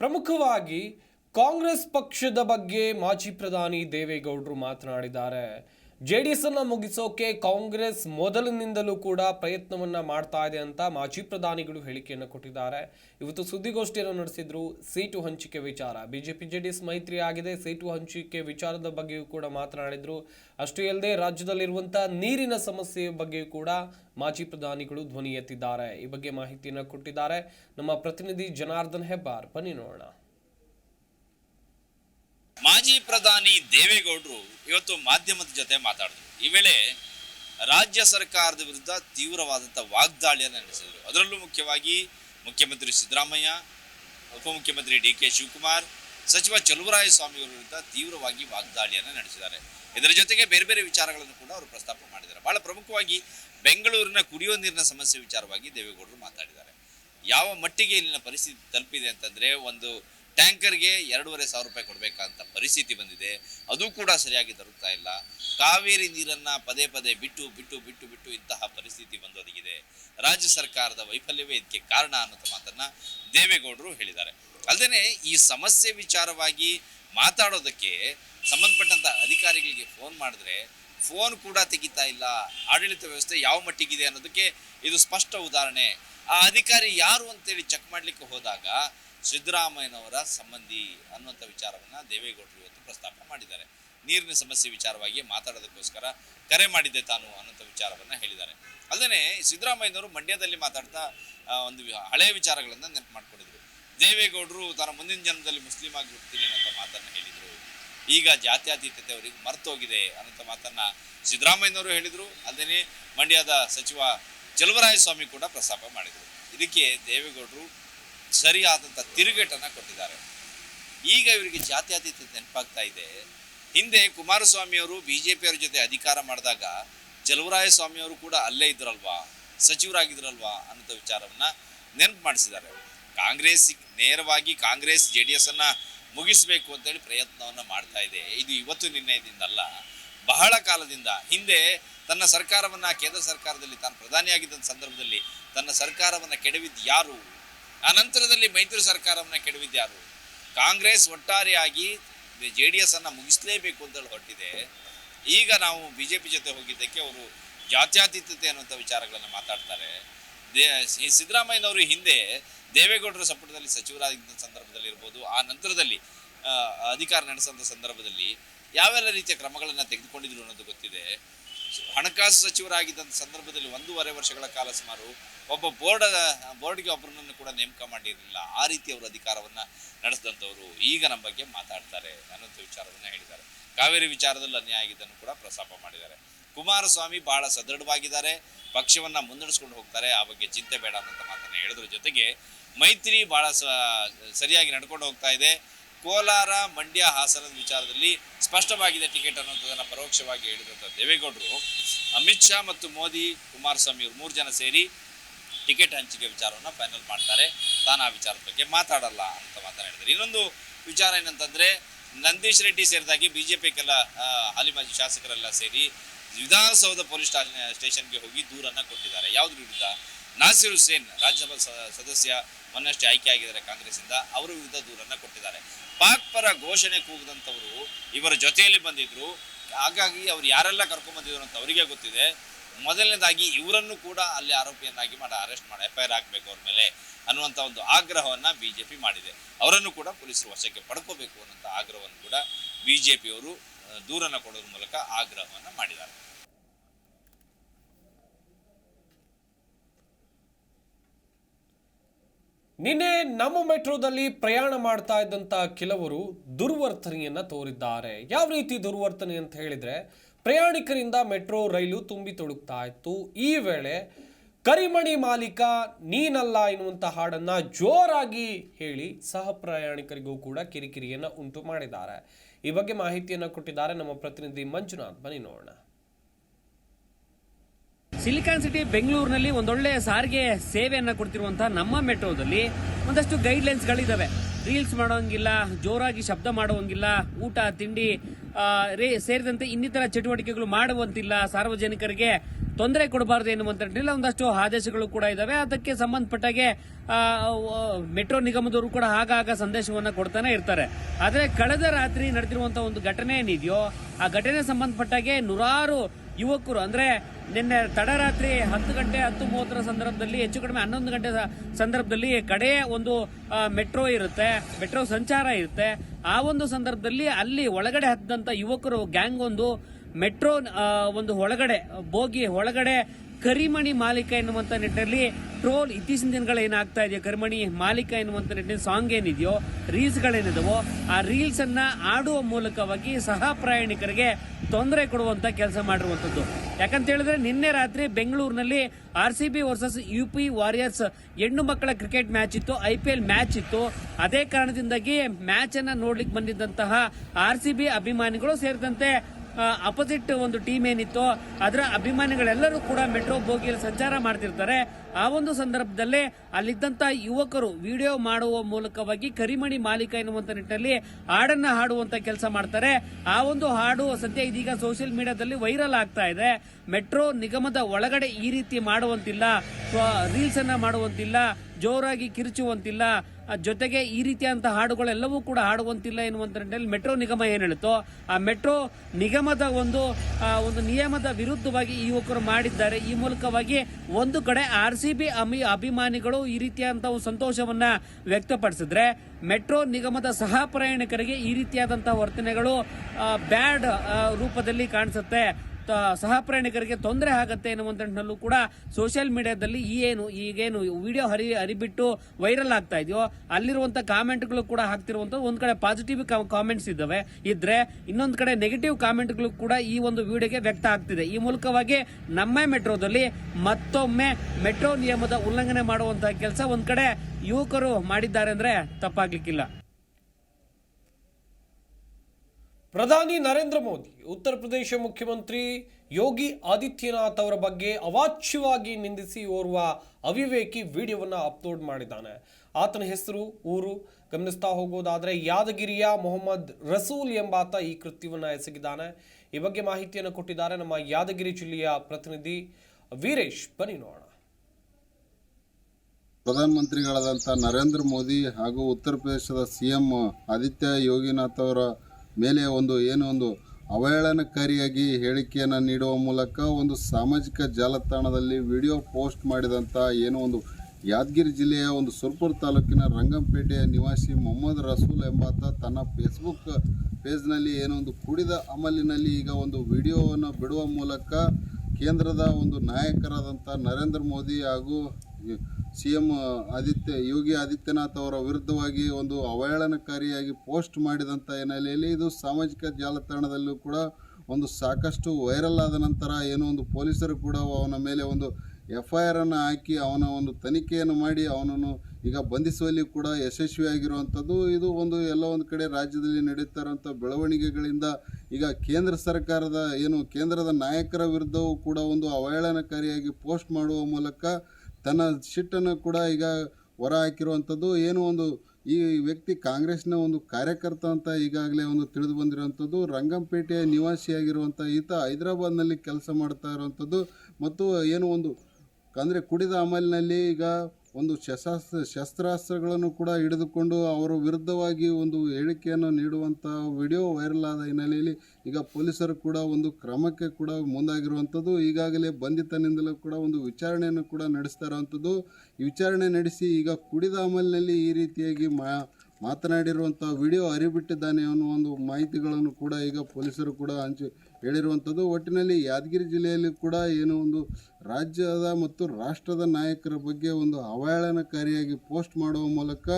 ಪ್ರಮುಖವಾಗಿ ಕಾಂಗ್ರೆಸ್ ಪಕ್ಷದ ಬಗ್ಗೆ ಮಾಜಿ ಪ್ರಧಾನಿ ದೇವೇಗೌಡರು ಮಾತನಾಡಿದ್ದಾರೆ. ಜೆಡಿಎಸ್ ಅನ್ನು ಮುಗಿಸೋಕೆ ಕಾಂಗ್ರೆಸ್ ಮೊದಲಿನಿಂದಲೂ ಕೂಡ ಪ್ರಯತ್ನವನ್ನ ಮಾಡ್ತಾ ಇದೆ ಅಂತ ಮಾಜಿ ಪ್ರಧಾನಿಗಳು ಹೇಳಿಕೆಯನ್ನು ಕೊಟ್ಟಿದ್ದಾರೆ. ಇವತ್ತು ಸುದ್ದಿಗೋಷ್ಠಿಯನ್ನು ನಡೆಸಿದ್ರು ಸೀಟು ಹಂಚಿಕೆ ವಿಚಾರ. ಬಿಜೆಪಿ ಜೆಡಿಎಸ್ ಮೈತ್ರಿ ಆಗಿದೆ, ಸೀಟು ಹಂಚಿಕೆ ವಿಚಾರದ ಬಗ್ಗೆಯೂ ಕೂಡ ಮಾತನಾಡಿದ್ರು. ಅಷ್ಟೇ ಅಲ್ಲದೆ ರಾಜ್ಯದಲ್ಲಿರುವಂತಹ ನೀರಿನ ಸಮಸ್ಯೆಯ ಬಗ್ಗೆಯೂ ಕೂಡ ಮಾಜಿ ಪ್ರಧಾನಿಗಳು ಧ್ವನಿ ಎತ್ತಿದ್ದಾರೆ. ಈ ಬಗ್ಗೆ ಮಾಹಿತಿಯನ್ನು ಕೊಟ್ಟಿದ್ದಾರೆ ನಮ್ಮ ಪ್ರತಿನಿಧಿ ಜನಾರ್ದನ್ ಹೆಬ್ಬಾರ್. ಬನ್ನಿ ನೋಡೋಣ. ಮಾಜಿ ಪ್ರಧಾನಿ ದೇವೇಗೌಡರು ಇವತ್ತು ಮಾಧ್ಯಮದ ಜೊತೆ ಮಾತಾಡಿದ್ರು. ಈ ವೇಳೆ ರಾಜ್ಯ ಸರ್ಕಾರದ ವಿರುದ್ಧ ತೀವ್ರವಾದಂಥ ವಾಗ್ದಾಳಿಯನ್ನು ನಡೆಸಿದರು. ಅದರಲ್ಲೂ ಮುಖ್ಯವಾಗಿ ಮುಖ್ಯಮಂತ್ರಿ ಸಿದ್ದರಾಮಯ್ಯ, ಉಪಮುಖ್ಯಮಂತ್ರಿ ಡಿ ಕೆ ಶಿವಕುಮಾರ್, ಸಚಿವ ಸ್ವಾಮಿ ಅವರ ವಿರುದ್ಧ ತೀವ್ರವಾಗಿ ವಾಗ್ದಾಳಿಯನ್ನು ನಡೆಸಿದ್ದಾರೆ. ಇದರ ಜೊತೆಗೆ ಬೇರೆ ಬೇರೆ ವಿಚಾರಗಳನ್ನು ಕೂಡ ಅವರು ಪ್ರಸ್ತಾಪ ಮಾಡಿದ್ದಾರೆ. ಬಹಳ ಪ್ರಮುಖವಾಗಿ ಬೆಂಗಳೂರಿನ ಕುಡಿಯುವ ನೀರಿನ ಸಮಸ್ಯೆ ವಿಚಾರವಾಗಿ ದೇವೇಗೌಡರು ಮಾತಾಡಿದ್ದಾರೆ. ಯಾವ ಮಟ್ಟಿಗೆ ಇಲ್ಲಿನ ಪರಿಸ್ಥಿತಿ ತಲುಪಿದೆ ಅಂತಂದರೆ ಒಂದು ಟ್ಯಾಂಕರ್ಗೆ ಎರಡೂವರೆ ಸಾವಿರ ರೂಪಾಯಿ ಕೊಡಬೇಕಂತ ಪರಿಸ್ಥಿತಿ ಬಂದಿದೆ. ಅದು ಕೂಡ ಸರಿಯಾಗಿ ದೊರಕ್ತಾ ಇಲ್ಲ. ಕಾವೇರಿ ನೀರನ್ನ ಪದೇ ಪದೇ ಬಿಟ್ಟು ಬಿಟ್ಟು ಬಿಟ್ಟು ಬಿಟ್ಟು ಇಂತಹ ಪರಿಸ್ಥಿತಿ ಬಂದೊದಗಿದೆ. ರಾಜ್ಯ ಸರ್ಕಾರದ ವೈಫಲ್ಯವೇ ಇದಕ್ಕೆ ಕಾರಣ ಅನ್ನೋ ಮಾತನ್ನ ದೇವೇಗೌಡರು ಹೇಳಿದ್ದಾರೆ. ಅಲ್ಲದೆ ಈ ಸಮಸ್ಯೆ ವಿಚಾರವಾಗಿ ಮಾತಾಡೋದಕ್ಕೆ ಸಂಬಂಧಪಟ್ಟಂಥ ಅಧಿಕಾರಿಗಳಿಗೆ ಫೋನ್ ಮಾಡಿದ್ರೆ ಫೋನ್ ಕೂಡ ತೆಗಿತಾ ಇಲ್ಲ. ಆಡಳಿತ ವ್ಯವಸ್ಥೆ ಯಾವ ಮಟ್ಟಿಗಿದೆ ಅನ್ನೋದಕ್ಕೆ ಇದು ಸ್ಪಷ್ಟ ಉದಾಹರಣೆ. ಆ ಅಧಿಕಾರಿ ಯಾರು ಅಂತೇಳಿ ಚೆಕ್ ಮಾಡಲಿಕ್ಕೆ ಹೋದಾಗ ಸಿದ್ದರಾಮಯ್ಯನವರ ಸಂಬಂಧಿ ಅನ್ನುವಂಥ ವಿಚಾರವನ್ನು ದೇವೇಗೌಡರು ಇವತ್ತು ಪ್ರಸ್ತಾಪ ಮಾಡಿದ್ದಾರೆ. ನೀರಿನ ಸಮಸ್ಯೆ ವಿಚಾರವಾಗಿ ಮಾತಾಡೋದಕ್ಕೋಸ್ಕರ ಕರೆ ಮಾಡಿದ್ದೆ ತಾನು ಅನ್ನೋಂಥ ವಿಚಾರವನ್ನು ಹೇಳಿದ್ದಾರೆ. ಅಲ್ಲದೆ ಸಿದ್ದರಾಮಯ್ಯನವರು ಮಂಡ್ಯದಲ್ಲಿ ಮಾತಾಡ್ತಾ ಒಂದು ಹಳೆಯ ವಿಚಾರಗಳನ್ನು ನೆನಪು ಮಾಡಿಕೊಂಡಿದ್ರು. ದೇವೇಗೌಡರು ತಾನು ಮುಂದಿನ ಜನ್ಮದಲ್ಲಿ ಮುಸ್ಲಿಂ ಆಗಿ ಹುಡ್ತೀನಿ ಅನ್ನೋ ಮಾತನ್ನು ಹೇಳಿದರು. ಈಗ ಜಾತ್ಯತೀತತೆ ಅವರಿಗೆ ಮರ್ತೋಗಿದೆ ಅನ್ನೋಂಥ ಮಾತನ್ನು ಸಿದ್ದರಾಮಯ್ಯನವರು ಹೇಳಿದರು. ಅಲ್ಲದೆ ಮಂಡ್ಯದ ಸಚಿವ ಚಲುವರಾಯ ಸ್ವಾಮಿ ಕೂಡ ಪ್ರಸ್ತಾಪ ಮಾಡಿದರು. ಇದಕ್ಕೆ ದೇವೇಗೌಡರು ಸರಿಯಾದಂಥ ತಿರುಗೇಟನ್ನು ಕೊಟ್ಟಿದ್ದಾರೆ. ಈಗ ಇವರಿಗೆ ಜಾತ್ಯತೀತ ನೆನಪಾಗ್ತಾ ಇದೆ. ಹಿಂದೆ ಕುಮಾರಸ್ವಾಮಿ ಅವರು ಜೆ ಪಿಯವ್ರ ಜೊತೆ ಅಧಿಕಾರ ಮಾಡಿದಾಗ ಜಲವರಾಯ ಸ್ವಾಮಿ ಅವರು ಕೂಡ ಅಲ್ಲೇ ಇದ್ರಲ್ವಾ? ಸಚಿವರಾಗಿದ್ರಲ್ವಾ? ಅನ್ನೋ ವಿಚಾರವನ್ನು ನೆನಪು ಮಾಡಿಸಿದ್ದಾರೆ ಕಾಂಗ್ರೆಸ್ ನೇರವಾಗಿ ಕಾಂಗ್ರೆಸ್, ಜೆ ಡಿ ಎಸ್ಸನ್ನು ಮುಗಿಸಬೇಕು ಅಂತೇಳಿ ಪ್ರಯತ್ನವನ್ನು ಮಾಡ್ತಾ ಇದೆ. ಇದು ಇವತ್ತು ನಿರ್ಣಯದಿಂದಲ್ಲ ಬಹಳ ಕಾಲದಿಂದ. ಹಿಂದೆ ತನ್ನ ಸರ್ಕಾರವನ್ನು ಕೇಂದ್ರ ಸರ್ಕಾರದಲ್ಲಿ ತಾನು ಪ್ರಧಾನಿಯಾಗಿದ್ದ ಸಂದರ್ಭದಲ್ಲಿ ತನ್ನ ಸರ್ಕಾರವನ್ನು ಕೆಡವಿದ್ದು ಯಾರು? ಆ ನಂತರದಲ್ಲಿ ಮೈತ್ರಿ ಸರ್ಕಾರವನ್ನು ಕೆಡವಿದ್ಯಾರು ಕಾಂಗ್ರೆಸ್ ಒಟ್ಟಾರೆಯಾಗಿ ಜೆ ಡಿ ಎಸ್ ಅನ್ನು ಮುಗಿಸ್ಲೇಬೇಕು ಅಂತೇಳಿ ಹೊಟ್ಟಿದೆ ಈಗ ನಾವು ಬಿಜೆಪಿ ಜೊತೆ ಹೋಗಿದ್ದಕ್ಕೆ ಅವರು ಜಾತ್ಯಾತೀತತೆ ಅನ್ನುವಂಥ ವಿಚಾರಗಳನ್ನು ಮಾತಾಡ್ತಾರೆ. ದೇ ಸಿದ್ದರಾಮಯ್ಯನವರು ಹಿಂದೆ ದೇವೇಗೌಡರ ಸಂಪುಟದಲ್ಲಿ ಸಚಿವರಾಗಿದ್ದ ಸಂದರ್ಭದಲ್ಲಿ ಇರ್ಬೋದು, ಆ ನಂತರದಲ್ಲಿ ಅಧಿಕಾರ ನಡೆಸಂಥ ಸಂದರ್ಭದಲ್ಲಿ ಯಾವೆಲ್ಲ ರೀತಿಯ ಕ್ರಮಗಳನ್ನು ತೆಗೆದುಕೊಂಡಿದ್ರು ಅನ್ನೋದು ಗೊತ್ತಿದೆ. ಹಣಕಾಸು ಸಚಿವರಾಗಿದ್ದಂಥ ಸಂದರ್ಭದಲ್ಲಿ ಒಂದೂವರೆ ವರ್ಷಗಳ ಕಾಲ ಸುಮಾರು ಒಬ್ಬ ಬೋರ್ಡ್, ಬೋರ್ಡ್ಗೆ ಒಬ್ಬರನ್ನು ಕೂಡ ನೇಮಕ ಮಾಡಿರಲಿಲ್ಲ. ಆ ರೀತಿ ಅವರು ಅಧಿಕಾರವನ್ನ ನಡೆಸಿದಂಥವರು ಈಗ ನಮ್ಮ ಬಗ್ಗೆ ಮಾತಾಡ್ತಾರೆ ಅನ್ನೋಂಥ ವಿಚಾರವನ್ನ ಹೇಳಿದ್ದಾರೆ. ಕಾವೇರಿ ವಿಚಾರದಲ್ಲಿ ಅನ್ಯಾಯ ಆಗಿದ್ದನ್ನು ಕೂಡ ಪ್ರಸ್ತಾಪ ಮಾಡಿದ್ದಾರೆ. ಕುಮಾರಸ್ವಾಮಿ ಬಹಳ ಸದೃಢವಾಗಿದ್ದಾರೆ. ಪಕ್ಷವನ್ನ ಮುನ್ನಡೆಸ್ಕೊಂಡು ಹೋಗ್ತಾರೆ. ಆ ಬಗ್ಗೆ ಚಿಂತೆ ಬೇಡ ಅನ್ನೋಂಥ ಮಾತನ್ನ ಹೇಳಿದ್ರ. ಜೊತೆಗೆ ಮೈತ್ರಿ ಬಹಳ ಸರಿಯಾಗಿ ನಡ್ಕೊಂಡು ಹೋಗ್ತಾ ಇದೆ. ಕೋಲಾರ ಮಂಡ್ಯ ಹಾಸನದ ವಿಚಾರದಲ್ಲಿ ಸ್ಪಷ್ಟವಾಗಿದೆ ಟಿಕೆಟ್ ಅನ್ನೋಂಥದ್ದನ್ನ ಪರೋಕ್ಷವಾಗಿ ಹೇಳಿದಂಥ ದೇವೇಗೌಡರು. ಅಮಿತ್ ಶಾ ಮತ್ತು ಮೋದಿ, ಕುಮಾರಸ್ವಾಮಿ ಇವರು ಮೂರು ಜನ ಸೇರಿ ಟಿಕೆಟ್ ಹಂಚಿಕೆ ವಿಚಾರವನ್ನು ಫೈನಲ್ ಮಾಡ್ತಾರೆ. ತಾನು ಆ ವಿಚಾರದ ಬಗ್ಗೆ ಮಾತಾಡಲ್ಲ ಅಂತ ಮಾತನಾಡಿದ್ದಾರೆ. ಇನ್ನೊಂದು ವಿಚಾರ ಏನಂತಂದ್ರೆ, ನಂದೀಶ್ ರೆಡ್ಡಿ ಸೇರಿದಾಗಿ ಪಿ ಕೆಲ ಹಾಲಿ ಮಾಜಿ ಶಾಸಕರೆಲ್ಲ ಸೇರಿ ವಿಧಾನಸೌಧ ಪೊಲೀಸ್ ಸ್ಟಾ- ಸ್ಟೇಷನ್ಗೆ ಹೋಗಿ ದೂರನ್ನ ಕೊಟ್ಟಿದ್ದಾರೆ. ಯಾವ್ದ್ರ ವಿರುದ್ಧ? ನಾಸಿರ್ ಹುಸೇನ್ ರಾಜ್ಯಸಭಾ ಸದಸ್ಯ ಮೊನ್ನಷ್ಟೇ ಆಯ್ಕೆ ಆಗಿದ್ದಾರೆ ಕಾಂಗ್ರೆಸ್ಸಿಂದ. ಅವರ ವಿರುದ್ಧ ದೂರನ್ನ ಕೊಟ್ಟಿದ್ದಾರೆ. ಪಾಕ್ ಪರ ಘೋಷಣೆ ಕೂಗಿದಂಥವರು ಇವರ ಜೊತೆಯಲ್ಲಿ ಬಂದಿದ್ರು. ಹಾಗಾಗಿ ಅವ್ರು ಯಾರೆಲ್ಲ ಕರ್ಕೊಂಡ್ ಬಂದಿದ್ರು ಅಂತ ಅವರಿಗೆ ಗೊತ್ತಿದೆ. ಮೊದಲನೇದಾಗಿ ಇವರನ್ನು ಕೂಡ ಅಲ್ಲಿ ಆರೋಪಿಯನ್ನಾಗಿ ಮಾಡಿ ಅರೆಸ್ಟ್ ಮಾಡಿ ಎಫ್ ಐ ಆರ್ ಹಾಕಬೇಕು ಅವ್ರ ಮೇಲೆ ಅನ್ನುವಂಥ ಒಂದು ಆಗ್ರಹವನ್ನ ಬಿಜೆಪಿ ಮಾಡಿದೆ. ಅವರನ್ನು ಕೂಡ ಪೊಲೀಸರು ವಶಕ್ಕೆ ಪಡ್ಕೋಬೇಕು ಅನ್ನೋಂಥ ಆಗ್ರಹವನ್ನು ಕೂಡ ಬಿಜೆಪಿಯವರು ದೂರನ್ನ ಕೊಡೋದ್ರ ಮೂಲಕ ಆಗ್ರಹವನ್ನ ಮಾಡಿದ್ದಾರೆ. ನಿನ್ನೆ ನಮ್ಮ ಮೆಟ್ರೋದಲ್ಲಿ ಪ್ರಯಾಣ ಮಾಡ್ತಾ ಇದ್ದಂಥ ಕೆಲವರು ದುರ್ವರ್ತನೆಯನ್ನ ತೋರಿದ್ದಾರೆ. ಯಾವ ರೀತಿ ದುರ್ವರ್ತನೆ ಅಂತ ಹೇಳಿದ್ರೆ ಪ್ರಯಾಣಿಕರಿಂದ ಮೆಟ್ರೋ ರೈಲು ತುಂಬಿ ತೊಡಗ್ತಾ ಇತ್ತು. ಈ ವೇಳೆ ಕರಿಮಣಿ ಮಾಲೀಕ ನೀನಲ್ಲ ಎನ್ನುವಂಥ ಹಾಡನ್ನು ಜೋರಾಗಿ ಹೇಳಿ ಸಹ ಪ್ರಯಾಣಿಕರಿಗೂ ಕೂಡ ಕಿರಿಕಿರಿಯನ್ನು ಉಂಟು ಮಾಡಿದ್ದಾರೆ. ಈ ಬಗ್ಗೆ ಮಾಹಿತಿಯನ್ನು ಕೊಟ್ಟಿದ್ದಾರೆ ನಮ್ಮ ಪ್ರತಿನಿಧಿ ಮಂಜುನಾಥ್. ಬನ್ನಿ ನೋಡೋಣ. ಸಿಲಿಕಾನ್ ಸಿಟಿ ಬೆಂಗಳೂರಿನಲ್ಲಿ ಒಂದೊಳ್ಳೆ ಸಾರಿಗೆ ಸೇವೆಯನ್ನು ಕೊಡ್ತಿರುವಂತಹ ನಮ್ಮ ಮೆಟ್ರೋದಲ್ಲಿ ಒಂದಷ್ಟು ಗೈಡ್ ಲೈನ್ಸ್ಗಳಿದ್ದಾವೆ ರೀಲ್ಸ್ ಮಾಡೋಂಗಿಲ್ಲ, ಜೋರಾಗಿ ಶಬ್ದ ಮಾಡುವಂಗಿಲ್ಲ ಊಟ, ತಿಂಡಿ ರೇ, ಸೇರಿದಂತೆ ಇನ್ನಿತರ ಚಟುವಟಿಕೆಗಳು ಮಾಡುವಂತಿಲ್ಲ. ಸಾರ್ವಜನಿಕರಿಗೆ ತೊಂದರೆ ಕೊಡಬಾರದು ಎನ್ನುವಂತ ನಿಟ್ಟಿನಲ್ಲಿ ಒಂದಷ್ಟು ಆದೇಶಗಳು ಕೂಡ ಇದಾವೆ. ಅದಕ್ಕೆ ಸಂಬಂಧಪಟ್ಟಾಗೆ ಮೆಟ್ರೋ ನಿಗಮದವರು ಕೂಡ ಆಗಾಗ ಸಂದೇಶವನ್ನ ಕೊಡ್ತಾನೆ ಇರ್ತಾರೆ. ಆದರೆ, ಕಳೆದ ರಾತ್ರಿ ನಡೆದಿರುವಂತಹ ಒಂದು ಘಟನೆ ಏನಿದೆಯೋ, ಆ ಘಟನೆ ಸಂಬಂಧಪಟ್ಟಾಗೆ ನೂರಾರು ಯುವಕರು, ಅಂದ್ರೆ ನಿನ್ನೆ ತಡರಾತ್ರಿ ಹತ್ತು ಗಂಟೆ ಹತ್ತು ಮೂವತ್ತರ ಸಂದರ್ಭದಲ್ಲಿ, ಹೆಚ್ಚು ಕಡಿಮೆ ಹನ್ನೊಂದು ಗಂಟೆ ಸಂದರ್ಭದಲ್ಲಿ ಕಡೆಯ ಒಂದು ಮೆಟ್ರೋ ಇರುತ್ತೆ, ಮೆಟ್ರೋ ಸಂಚಾರ ಇರುತ್ತೆ. ಆ ಒಂದು ಸಂದರ್ಭದಲ್ಲಿ ಅಲ್ಲಿ ಒಳಗಡೆ ಹತ್ತಿದಂಥ ಯುವಕರು, ಗ್ಯಾಂಗ್ ಒಂದು, ಮೆಟ್ರೋ ಒಂದು ಒಳಗಡೆ, ಬೋಗಿ ಒಳಗಡೆ ಕರಿಮಣಿ ಮಾಲೀಕ ಎನ್ನುವಂತ ನಿಟ್ಟಿನಲ್ಲಿ ಟ್ರೋಲ್ ಇತ್ತೀಚಿನ ದಿನಗಳು ಏನಾಗ್ತಾ ಇದೆಯೋ, ಕರಿಮಣಿ ಮಾಲೀಕ ಎನ್ನುವಂತ ನಿಟ್ಟಿನ ಸಾಂಗ್ ಏನಿದೆಯೋ ರೀಲ್ಸ್ ಗಳೇನಿದವೋ, ಆ ರೀಲ್ಸ್ ಅನ್ನ ಆಡುವ ಮೂಲಕವಾಗಿ ಸಹ ಪ್ರಯಾಣಿಕರಿಗೆ ತೊಂದರೆ ಕೊಡುವಂತ ಕೆಲಸ ಮಾಡಿರುವಂತದ್ದು. ಯಾಕಂತ ಹೇಳಿದ್ರೆ ನಿನ್ನೆ ರಾತ್ರಿ ಬೆಂಗಳೂರಿನಲ್ಲಿ R C B versus U P warriors ಹೆಣ್ಣು ಮಕ್ಕಳ ಕ್ರಿಕೆಟ್ ಮ್ಯಾಚ್ ಇತ್ತು ಐ ಪಿ ಎಲ್ ಮ್ಯಾಚ್ ಇತ್ತು. ಅದೇ ಕಾರಣದಿಂದಾಗಿ ಮ್ಯಾಚ್ ಅನ್ನ ನೋಡ್ಲಿಕ್ಕೆ ಬಂದಿದ್ದಂತಹ ಆರ್ ಸಿ ಬಿ ಅಭಿಮಾನಿಗಳು ಸೇರಿದಂತೆ ಅಪೋಸಿಟ್ ಒಂದು ಟೀಮ್ ಏನಿತ್ತು ಅದರ ಅಭಿಮಾನಿಗಳೆಲ್ಲರೂ ಕೂಡ ಮೆಟ್ರೋ ಬೋಗಿಯಲ್ಲಿ ಸಂಚಾರ ಮಾಡ್ತಿರ್ತಾರೆ. ಆ ಒಂದು ಸಂದರ್ಭದಲ್ಲಿ ಅಲ್ಲಿದ್ದಂಥ ಯುವಕರು ವಿಡಿಯೋ ಮಾಡುವ ಮೂಲಕವಾಗಿ ಕರಿಮಣಿ ಮಾಲೀಕ ಎನ್ನುವಂಥ ನಿಟ್ಟಿನಲ್ಲಿ ಹಾಡನ್ನ ಹಾಡುವಂತ ಕೆಲಸ ಮಾಡ್ತಾರೆ. ಆ ಒಂದು ಹಾಡು ಸದ್ಯ ಇದೀಗ ಸೋಷಿಯಲ್ ಮೀಡಿಯಾದಲ್ಲಿ ವೈರಲ್ ಆಗ್ತಾ ಇದೆ. ಮೆಟ್ರೋ ನಿಗಮದ ಒಳಗಡೆ ಈ ರೀತಿ ಮಾಡುವಂತಿಲ್ಲ. ರೀಲ್ಸ್ ಅನ್ನ ಮಾಡುವಂತಿಲ್ಲ. ಜೋರಾಗಿ ಕಿರುಚುವಂತಿಲ್ಲ. ಜೊತೆಗೆ ಈ ರೀತಿಯಂತ ಹಾಡುಗಳೆಲ್ಲವೂ ಕೂಡ ಹಾಡುವಂತಿಲ್ಲ ಎನ್ನುವಂತ ನಿಟ್ಟಿನಲ್ಲಿ ಮೆಟ್ರೋ ನಿಗಮ ಏನ್ ಹೇಳುತ್ತೋ ಆ ಮೆಟ್ರೋ ನಿಗಮದ ಒಂದು ಒಂದು ನಿಯಮದ ವಿರುದ್ಧವಾಗಿ ಈ ಯುವಕರು ಮಾಡಿದ್ದಾರೆ. ಈ ಮೂಲಕವಾಗಿ ಒಂದು ಕಡೆ ಆರ್ ಸಿ ಬಿ ಅಭಿಮಾನಿಗಳು ಈ ರೀತಿಯಾದಂಥ ಸಂತೋಷವನ್ನ ವ್ಯಕ್ತಪಡಿಸಿದ್ರೆ ಮೆಟ್ರೋ ನಿಗಮದ ಸಹ ಪ್ರಯಾಣಿಕರಿಗೆ ಈ ರೀತಿಯಾದಂತಹ ವರ್ತನೆಗಳು ಬ್ಯಾಡ್ ರೂಪದಲ್ಲಿ ಕಾಣಿಸುತ್ತೆ. ಸಹ ಪ್ರಯಾಣಿಕರಿಗೆ ತೊಂದರೆ ಆಗತ್ತೆ ನಿಟ್ಟಿನಲ್ಲೂ ಕೂಡ ಸೋಷಿಯಲ್ ಮೀಡಿಯಾದಲ್ಲಿ ಈ ಏನು ಈಗೇನು ವಿಡಿಯೋ ಹರಿ, ಹರಿಬಿಟ್ಟು ವೈರಲ್ ಆಗ್ತಾ ಇದೆಯೋ, ಅಲ್ಲಿರುವಂತ ಕಾಮೆಂಟ್ಗಳು ಕೂಡ ಹಾಕ್ತಿರುವಂತ ಒಂದ್ ಕಡೆ ಪಾಸಿಟಿವ್ ಕಾಮೆಂಟ್ಸ್ ಇದ್ದಾವೆ. ಇದ್ರೆ ಇನ್ನೊಂದ್ ಕಡೆ ನೆಗೆಟಿವ್ ಕಾಮೆಂಟ್ಗಳು ಕೂಡ ಈ ಒಂದು ವಿಡಿಯೋಗೆ ವ್ಯಕ್ತ ಆಗ್ತಿದೆ. ಈ ಮೂಲಕವಾಗಿ ನಮ್ಮ ಮೆಟ್ರೋದಲ್ಲಿ ಮತ್ತೊಮ್ಮೆ ಮೆಟ್ರೋ ನಿಯಮದ ಉಲ್ಲಂಘನೆ ಮಾಡುವಂತಹ ಕೆಲಸ ಒಂದ್ ಕಡೆ ಯುವಕರು ಮಾಡಿದ್ದಾರೆ ಅಂದ್ರೆ ತಪ್ಪಾಗ್ಲಿಕ್ಕಿಲ್ಲ. ಪ್ರಧಾನಿ ನರೇಂದ್ರ ಮೋದಿ, ಉತ್ತರ ಪ್ರದೇಶ ಮುಖ್ಯಮಂತ್ರಿ ಯೋಗಿ ಆದಿತ್ಯನಾಥ್ ಅವರ ಬಗ್ಗೆ ಅವಾಚ್ಯವಾಗಿ ನಿಂದಿಸಿ ಓರ್ವ ಅವಿವೇಕಿ ವಿಡಿಯೋವನ್ನು ಅಪ್ಲೋಡ್ ಮಾಡಿದ್ದಾನೆ. ಆತನ ಹೆಸರು, ಊರು, ಗಮನಿಸ್ತಾ ಹೋಗೋದಾದರೆ ಯಾದಗಿರಿಯ ಮೊಹಮ್ಮದ್ ರಸೂಲ್ ಎಂಬಾತ ಈ ಕೃತ್ಯವನ್ನು ಎಸಗಿದ್ದಾನೆ. ಈ ಬಗ್ಗೆ ಮಾಹಿತಿಯನ್ನು ಕೊಟ್ಟಿದ್ದಾರೆ ನಮ್ಮ ಯಾದಗಿರಿ ಜಿಲ್ಲೆಯ ಪ್ರತಿನಿಧಿ ವೀರೇಶ್. ಬನ್ನಿ ನೋಡೋಣ. ಪ್ರಧಾನಮಂತ್ರಿಗಳಾದಂಥ ನರೇಂದ್ರ ಮೋದಿ ಹಾಗೂ ಉತ್ತರ ಪ್ರದೇಶದ ಸಿ ಎಂ ಆದಿತ್ಯ ಯೋಗಿನಾಥ್ ಅವರ ಮೇಲೆ ಒಂದು ಏನು ಒಂದು ಅವಹೇಳನಕಾರಿಯಾಗಿ ಹೇಳಿಕೆಯನ್ನು ನೀಡುವ ಮೂಲಕ ಒಂದು ಸಾಮಾಜಿಕ ಜಾಲತಾಣದಲ್ಲಿ ವಿಡಿಯೋ ಪೋಸ್ಟ್ ಮಾಡಿದಂಥ ಏನೋ ಒಂದು ಯಾದಗಿರಿ ಜಿಲ್ಲೆಯ ಒಂದು ಸುರ್ಪುರ್ ತಾಲೂಕಿನ ರಂಗಂಪೇಟೆಯ ನಿವಾಸಿ ಮೊಹಮ್ಮದ್ ರಸೂಲ್ ಎಂಬಾತ ತನ್ನ ಫೇಸ್ಬುಕ್ ಪೇಜ್ನಲ್ಲಿ ಏನೋ ಒಂದು ಕುಡಿದ ಅಮಲಿನಲ್ಲಿ ಈಗ ಒಂದು ವಿಡಿಯೋವನ್ನು ಬಿಡುವ ಮೂಲಕ ಕೇಂದ್ರದ ಒಂದು ನಾಯಕರಾದಂಥ ನರೇಂದ್ರ ಮೋದಿ ಹಾಗೂ ಸಿ ಎಂ ಆದಿತ್ಯ, ಯೋಗಿ ಆದಿತ್ಯನಾಥ್ ಅವರ ವಿರುದ್ಧವಾಗಿ ಒಂದು ಅವಹೇಳನಕಾರಿಯಾಗಿ ಪೋಸ್ಟ್ ಮಾಡಿದಂಥ ಹಿನ್ನೆಲೆಯಲ್ಲಿ ಇದು ಸಾಮಾಜಿಕ ಜಾಲತಾಣದಲ್ಲೂ ಕೂಡ ಒಂದು ಸಾಕಷ್ಟು ವೈರಲ್ ಆದ ನಂತರ ಏನೋ ಒಂದು ಪೊಲೀಸರು ಕೂಡ ಅವನ ಮೇಲೆ ಒಂದು ಎಫ್ ಐ ಆರನ್ನು ಹಾಕಿ ಅವನ ಒಂದು ತನಿಖೆಯನ್ನು ಮಾಡಿ ಅವನನ್ನು ಈಗ ಬಂಧಿಸುವಲ್ಲಿ ಕೂಡ ಯಶಸ್ವಿಯಾಗಿರುವಂಥದ್ದು. ಇದು ಒಂದು ಎಲ್ಲ ಒಂದು ಕಡೆ ರಾಜ್ಯದಲ್ಲಿ ನಡೀತಾ ಬೆಳವಣಿಗೆಗಳಿಂದ ಈಗ ಕೇಂದ್ರ ಸರ್ಕಾರದ ಏನು ಕೇಂದ್ರದ ನಾಯಕರ ವಿರುದ್ಧವೂ ಕೂಡ ಒಂದು ಅವಹೇಳನಕಾರಿಯಾಗಿ ಪೋಸ್ಟ್ ಮಾಡುವ ಮೂಲಕ ತನ್ನ ಸಿಟ್ಟನ್ನು ಕೂಡ ಈಗ ಹೊರ ಹಾಕಿರುವಂಥದ್ದು ಏನು ಒಂದು ಈ ವ್ಯಕ್ತಿ ಕಾಂಗ್ರೆಸ್ನ ಒಂದು ಕಾರ್ಯಕರ್ತ ಅಂತ ಈಗಾಗಲೇ ಒಂದು ತಿಳಿದು ಬಂದಿರುವಂಥದ್ದು, ರಂಗಂಪೇಟೆಯ ನಿವಾಸಿಯಾಗಿರುವಂಥ ಈತ ಹೈದರಾಬಾದ್ನಲ್ಲಿ ಕೆಲಸ ಮಾಡ್ತಾ ಇರುವಂಥದ್ದು ಮತ್ತು ಏನು ಒಂದು ಅಂದರೆ ಕುಡಿದ ಅಮಲಿನಲ್ಲಿ ಈಗ ಒಂದು ಶಸ್ತ್ರಾಸ್ತ್ರ, ಶಸ್ತ್ರಾಸ್ತ್ರಗಳನ್ನು ಕೂಡ ಹಿಡಿದುಕೊಂಡು ಅವರ ವಿರುದ್ಧವಾಗಿ ಒಂದು ಹೇಳಿಕೆಯನ್ನು ನೀಡುವಂಥ ವಿಡಿಯೋ ವೈರಲ್ ಆದ ಹಿನ್ನೆಲೆಯಲ್ಲಿ ಈಗ ಪೊಲೀಸರು ಕೂಡ ಒಂದು ಕ್ರಮಕ್ಕೆ ಕೂಡ ಮುಂದಾಗಿರುವಂಥದ್ದು. ಈಗಾಗಲೇ ಬಂಧಿತನಿಂದಲೂ ಕೂಡ ಒಂದು ವಿಚಾರಣೆಯನ್ನು ಕೂಡ ನಡೆಸ್ತಾ ಇರುವಂಥದ್ದು. ವಿಚಾರಣೆ ನಡೆಸಿ ಈಗ ಕುಡಿದ ಅಮಲಿನಲ್ಲಿ ಈ ರೀತಿಯಾಗಿ ಮಾ, ಮಾತನಾಡಿರುವಂಥ ವಿಡಿಯೋ ಹರಿಬಿಟ್ಟಿದ್ದಾನೆ ಅನ್ನೋ ಒಂದು ಮಾಹಿತಿಗಳನ್ನು ಕೂಡ ಈಗ ಪೊಲೀಸರು ಕೂಡ ಹಂಚಿ ಹೇಳಿರುವಂಥದ್ದು, ಒಟ್ಟಿನಲ್ಲಿ ಯಾದಗಿರಿ ಜಿಲ್ಲೆಯಲ್ಲಿ ಕೂಡ ಏನು ಒಂದು ರಾಜ್ಯದ ಮತ್ತು ರಾಷ್ಟ್ರದ ನಾಯಕರ ಬಗ್ಗೆ ಒಂದು ಅವಹೇಳನಕಾರಿಯಾಗಿ ಪೋಸ್ಟ್ ಮಾಡುವ ಮೂಲಕ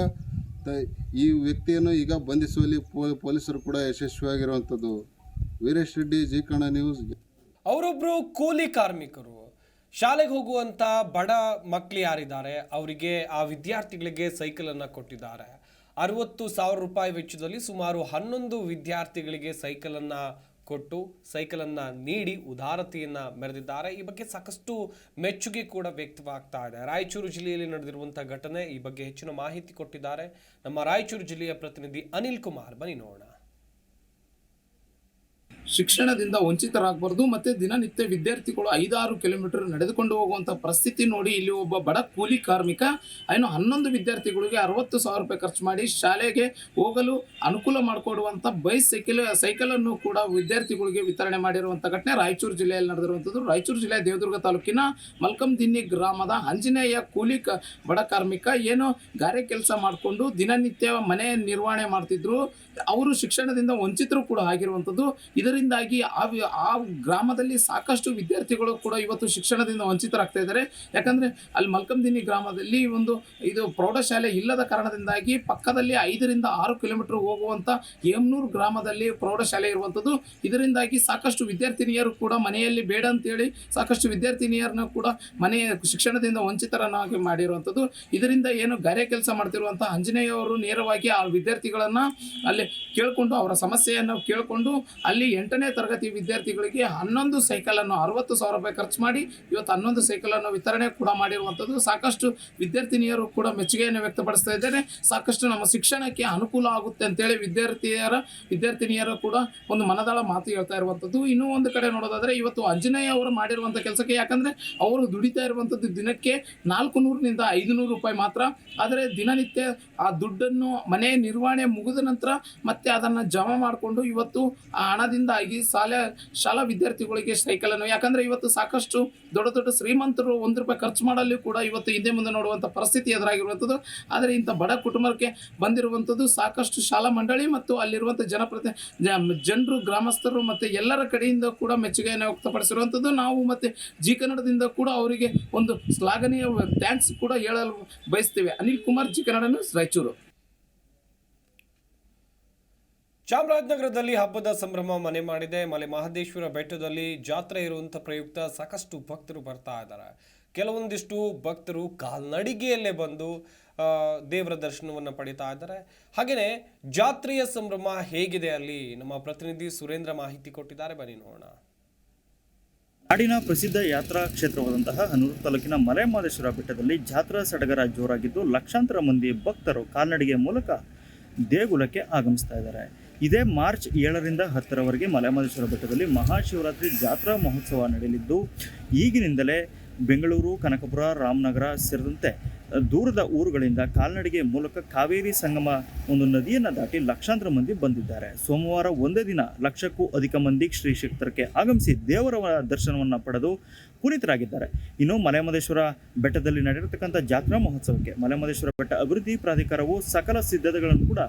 ಈ ವ್ಯಕ್ತಿಯನ್ನು ಈಗ ಬಂಧಿಸುವಲ್ಲಿ ಪೊಲೀಸರು ಕೂಡ ಯಶಸ್ವಿಯಾಗಿರುವಂಥದ್ದು. Veeresh Reddy, G Kannada news. ಅವರೊಬ್ಬರು ಕೂಲಿ ಕಾರ್ಮಿಕರು. ಶಾಲೆಗೆ ಹೋಗುವಂಥ ಬಡ ಮಕ್ಕಳು ಯಾರಿದ್ದಾರೆ? ಅವರಿಗೆ ಆ ವಿದ್ಯಾರ್ಥಿಗಳಿಗೆ ಸೈಕಲನ್ನು ಕೊಟ್ಟಿದ್ದಾರೆ. ಅರವತ್ತು ಸಾವಿರ ರೂಪಾಯಿ ವೆಚ್ಚದಲ್ಲಿ ಸುಮಾರು ಹನ್ನೊಂದು ವಿದ್ಯಾರ್ಥಿಗಳಿಗೆ ಸೈಕಲನ್ನು ಕೊಟ್ಟು ಸೈಕಲನ್ನು ನೀಡಿ ಉದಾರತೆಯನ್ನ ಮೆರೆದಿದ್ದಾರೆ. ಈ ಬಗ್ಗೆ ಸಾಕಷ್ಟು ಮೆಚ್ಚುಗೆ ಕೂಡ ವ್ಯಕ್ತವಾಗ್ತಾ ಇದೆ. ರಾಯಚೂರು ಜಿಲ್ಲೆಯಲ್ಲಿ ನಡೆದಿರುವಂಥ ಘಟನೆ ಈ ಬಗ್ಗೆ ಹೆಚ್ಚಿನ ಮಾಹಿತಿ ಕೊಟ್ಟಿದ್ದಾರೆ. ನಮ್ಮ ರಾಯಚೂರು ಜಿಲ್ಲೆಯ ಪ್ರತಿನಿಧಿ ಅನಿಲ್ ಕುಮಾರ್. ಬನ್ನಿ ನೋಡೋಣ. ಶಿಕ್ಷಣದಿಂದ ವಂಚಿತರಾಗಬಾರ್ದು, ಮತ್ತೆ ದಿನನಿತ್ಯ ವಿದ್ಯಾರ್ಥಿಗಳು ಐದಾರು ಕಿಲೋಮೀಟರ್ ನಡೆದುಕೊಂಡು ಹೋಗುವಂತ ಪರಿಸ್ಥಿತಿ ನೋಡಿ ಇಲ್ಲಿ ಒಬ್ಬ ಬಡ ಕೂಲಿ ಕಾರ್ಮಿಕ ಏನು ಹನ್ನೊಂದು ವಿದ್ಯಾರ್ಥಿಗಳಿಗೆ ಅರವತ್ತು ಸಾವಿರ ರೂಪಾಯಿ ಖರ್ಚು ಮಾಡಿ ಶಾಲೆಗೆ ಹೋಗಲು ಅನುಕೂಲ ಮಾಡಿಕೊಡುವಂತ ಬೈಸೈಕಲ್ ಸೈಕಲ್ ಅನ್ನು ಕೂಡ ವಿದ್ಯಾರ್ಥಿಗಳಿಗೆ ವಿತರಣೆ ಮಾಡಿರುವಂಥ ಘಟನೆ ರಾಯಚೂರು ಜಿಲ್ಲೆಯಲ್ಲಿ ನಡೆದಿರುವಂಥದ್ದು. ರಾಯಚೂರು ಜಿಲ್ಲೆಯ ದೇವದುರ್ಗ ತಾಲೂಕಿನ ಮಲ್ಕಂದಿನ್ನಿ ಗ್ರಾಮದ ಆಂಜನೇಯ ಕೂಲಿ ಕ, ಬಡ ಕಾರ್ಮಿಕ, ಏನು ಗಾರೆ ಕೆಲಸ ಮಾಡಿಕೊಂಡು ದಿನನಿತ್ಯ ಮನೆ ನಿರ್ವಹಣೆ ಮಾಡ್ತಿದ್ರು. ಅವರು ಶಿಕ್ಷಣದಿಂದ ವಂಚಿತರು ಕೂಡ ಆಗಿರುವಂಥದ್ದು. ಇದರಿಂದಾಗಿ ಆ ಆ ಗ್ರಾಮದಲ್ಲಿ ಸಾಕಷ್ಟು ವಿದ್ಯಾರ್ಥಿಗಳು ಕೂಡ ಇವತ್ತು ಶಿಕ್ಷಣದಿಂದ ವಂಚಿತರಾಗ್ತಾ ಇದ್ದಾರೆ. ಯಾಕಂದರೆ ಅಲ್ಲಿ ಮಲ್ಕಂದಿನಿ ಗ್ರಾಮದಲ್ಲಿ ಒಂದು ಇದು ಪ್ರೌಢಶಾಲೆ ಇಲ್ಲದ ಕಾರಣದಿಂದಾಗಿ ಪಕ್ಕದಲ್ಲಿ ಐದರಿಂದ ಆರು ಕಿಲೋಮೀಟರ್ ಹೋಗುವಂಥ ಹೇಮ್ನೂರು ಗ್ರಾಮದಲ್ಲಿ ಪ್ರೌಢಶಾಲೆ ಇರುವಂಥದ್ದು. ಇದರಿಂದಾಗಿ ಸಾಕಷ್ಟು ವಿದ್ಯಾರ್ಥಿನಿಯರು ಕೂಡ ಮನೆಯಲ್ಲಿ ಬೇಡ ಅಂತೇಳಿ ಸಾಕಷ್ಟು ವಿದ್ಯಾರ್ಥಿನಿಯರನ್ನ ಕೂಡ ಮನೆಯ ಶಿಕ್ಷಣದಿಂದ ವಂಚಿತರನ್ನಾಗಿ ಮಾಡಿರುವಂಥದ್ದು. ಇದರಿಂದ ಏನು ಗಾರೆ ಕೆಲಸ ಮಾಡ್ತಿರುವಂಥ ಆಂಜನೇಯ ಅವರು ನೇರವಾಗಿ ಆ ವಿದ್ಯಾರ್ಥಿಗಳನ್ನು ಅಲ್ಲಿ ಕೇಳಿಕೊಂಡು ಅವರ ಸಮಸ್ಯೆಯನ್ನು ಕೇಳಿಕೊಂಡು ಅಲ್ಲಿ ಎಂಟನೇ ತರಗತಿ ವಿದ್ಯಾರ್ಥಿಗಳಿಗೆ ಹನ್ನೊಂದು ಸೈಕಲನ್ನು ಅರವತ್ತು ಸಾವಿರ ರೂಪಾಯಿ ಖರ್ಚು ಮಾಡಿ, ಇವತ್ತು ಹನ್ನೊಂದು ಸೈಕಲನ್ನು ವಿತರಣೆ ಕೂಡ ಮಾಡಿರುವಂಥದ್ದು. ಸಾಕಷ್ಟು ವಿದ್ಯಾರ್ಥಿನಿಯರು ಕೂಡ ಮೆಚ್ಚುಗೆಯನ್ನು ವ್ಯಕ್ತಪಡಿಸ್ತಾ ಇದ್ದಾರೆ ಸಾಕಷ್ಟು ನಮ್ಮ ಶಿಕ್ಷಣಕ್ಕೆ ಅನುಕೂಲ ಆಗುತ್ತೆ ಅಂತೇಳಿ ವಿದ್ಯಾರ್ಥಿಯರ, ವಿದ್ಯಾರ್ಥಿನಿಯರು ಕೂಡ ಒಂದು ಮನದಾಳ ಮಾತು ಹೇಳ್ತಾ ಇರುವಂಥದ್ದು. ಇನ್ನೂ ಒಂದು ಕಡೆ ನೋಡೋದಾದರೆ, ಇವತ್ತು ಅಂಜನೇಯ ಅವರು ಮಾಡಿರುವಂಥ ಕೆಲಸಕ್ಕೆ ಯಾಕಂದರೆ ಅವರು ದುಡಿತಾ ಇರುವಂಥದ್ದು ದಿನಕ್ಕೆ ನಾಲ್ಕು ನೂರಿನಿಂದ ಐದು ನೂರು ರೂಪಾಯಿ ಮಾತ್ರ. ಆದರೆ ದಿನನಿತ್ಯ ಆ ದುಡ್ಡನ್ನು ಮನೆ ನಿರ್ವಹಣೆ ಮುಗಿದ ನಂತರ ಮತ್ತೆ ಅದನ್ನು ಜಮಾ ಮಾಡಿಕೊಂಡು ಇವತ್ತು ಆ ಹಣದಿಂದಾಗಿ ಶಾಲೆ, ಶಾಲಾ ವಿದ್ಯಾರ್ಥಿಗಳಿಗೆ ಸೈಕಲನ್ನು ಯಾಕಂದ್ರೆ ಇವತ್ತು ಸಾಕಷ್ಟು ದೊಡ್ಡ ದೊಡ್ಡ ಶ್ರೀಮಂತರು ಒಂದು ರೂಪಾಯಿ ಖರ್ಚು ಮಾಡಲು ಕೂಡ ಇವತ್ತು ಹಿಂದೆ ಮುಂದೆ ನೋಡುವಂಥ ಪರಿಸ್ಥಿತಿ ಎದುರಾಗಿರುವಂಥದ್ದು. ಆದರೆ ಇಂಥ ಬಡ ಕುಟುಂಬಕ್ಕೆ ಬಂದಿರುವಂಥದ್ದು ಸಾಕಷ್ಟು ಶಾಲಾ ಮಂಡಳಿ ಮತ್ತು ಅಲ್ಲಿರುವಂಥ ಜನಪ್ರತಿ ಜನರು, ಗ್ರಾಮಸ್ಥರು ಮತ್ತು ಎಲ್ಲರ ಕಡೆಯಿಂದ ಕೂಡ ಮೆಚ್ಚುಗೆಯನ್ನು ವ್ಯಕ್ತಪಡಿಸಿರುವಂಥದ್ದು. ನಾವು ಮತ್ತು ಜಿ ಕನ್ನಡದಿಂದ ಕೂಡ ಅವರಿಗೆ ಒಂದು ಶ್ಲಾಘನೀಯ ಥ್ಯಾಂಕ್ಸ್ ಕೂಡ ಹೇಳಲು ಬಯಸ್ತೇವೆ. ಅನಿಲ್ ಕುಮಾರ್, ಜಿ ಕನ್ನಡನು ರಾಯಚೂರು. ಚಾಮರಾಜನಗರದಲ್ಲಿ ಹಬ್ಬದ ಸಂಭ್ರಮ ಮನೆ ಮಾಡಿದೆ. ಮಲೆ ಮಹದೇಶ್ವರ ಬೆಟ್ಟದಲ್ಲಿ ಜಾತ್ರೆ ಇರುವಂಥ ಪ್ರಯುಕ್ತ ಸಾಕಷ್ಟು ಭಕ್ತರು ಬರ್ತಾ ಇದ್ದಾರೆ. ಕೆಲವೊಂದಿಷ್ಟು ಭಕ್ತರು ಕಾಲ್ನಡಿಗೆಯಲ್ಲೇ ಬಂದು ದೇವರ ದರ್ಶನವನ್ನು ಪಡಿತಾ ಇದ್ದಾರೆ. ಹಾಗೆಯೇ ಜಾತ್ರೆಯ ಸಂಭ್ರಮ ಹೇಗಿದೆ ಅಲ್ಲಿ? ನಮ್ಮ ಪ್ರತಿನಿಧಿ ಸುರೇಂದ್ರ ಮಾಹಿತಿ ಕೊಟ್ಟಿದ್ದಾರೆ. ಬನ್ನಿ ನೋಡೋಣ. ನಾಡಿನ ಪ್ರಸಿದ್ಧ ಯಾತ್ರಾ ಕ್ಷೇತ್ರವಾದಂತಹ ಹನೂರು ತಾಲೂಕಿನ ಮಲೆಮಹದೇಶ್ವರ ಬೆಟ್ಟದಲ್ಲಿ ಜಾತ್ರಾ ಸಡಗರ ಜೋರಾಗಿದ್ದು ಲಕ್ಷಾಂತರ ಮಂದಿ ಭಕ್ತರು ಕಾಲ್ನಡಿಗೆ ಮೂಲಕ ದೇಗುಲಕ್ಕೆ ಆಗಮಿಸ್ತಾ ಇದ್ದಾರೆ. ಇದೇ ಮಾರ್ಚ್ ಏಳರಿಂದ ಹತ್ತರವರೆಗೆ ಮಲೆಮಹದೇಶ್ವರ ಬೆಟ್ಟದಲ್ಲಿ ಮಹಾಶಿವರಾತ್ರಿ ಜಾತ್ರಾ ಮಹೋತ್ಸವ ನಡೆಯಲಿದ್ದು, ಈಗಿನಿಂದಲೇ ಬೆಂಗಳೂರು, ಕನಕಪುರ, ರಾಮನಗರ ಸೇರಿದಂತೆ ದೂರದ ಊರುಗಳಿಂದ ಕಾಲ್ನಡಿಗೆ ಮೂಲಕ ಕಾವೇರಿ ಸಂಗಮ ಒಂದು ನದಿಯನ್ನು ದಾಟಿ ಲಕ್ಷಾಂತರ ಮಂದಿ ಬಂದಿದ್ದಾರೆ. ಸೋಮವಾರ ಒಂದೇ ದಿನ ಲಕ್ಷಕ್ಕೂ ಅಧಿಕ ಮಂದಿ ಶ್ರೀ ಕ್ಷೇತ್ರಕ್ಕೆ ಆಗಮಿಸಿ ದೇವರ ದರ್ಶನವನ್ನು ಪಡೆದು ಪುನೀತರಾಗಿದ್ದಾರೆ. ಇನ್ನು ಮಲೆಮಹದೇಶ್ವರ ಬೆಟ್ಟದಲ್ಲಿ ನಡೆಯತಕ್ಕಂಥ ಜಾತ್ರಾ ಮಹೋತ್ಸವಕ್ಕೆ ಮಲೆಮಹದೇಶ್ವರ ಬೆಟ್ಟ ಅಭಿವೃದ್ಧಿ ಪ್ರಾಧಿಕಾರವು ಸಕಲ ಸಿದ್ಧತೆಗಳನ್ನು ಕೂಡ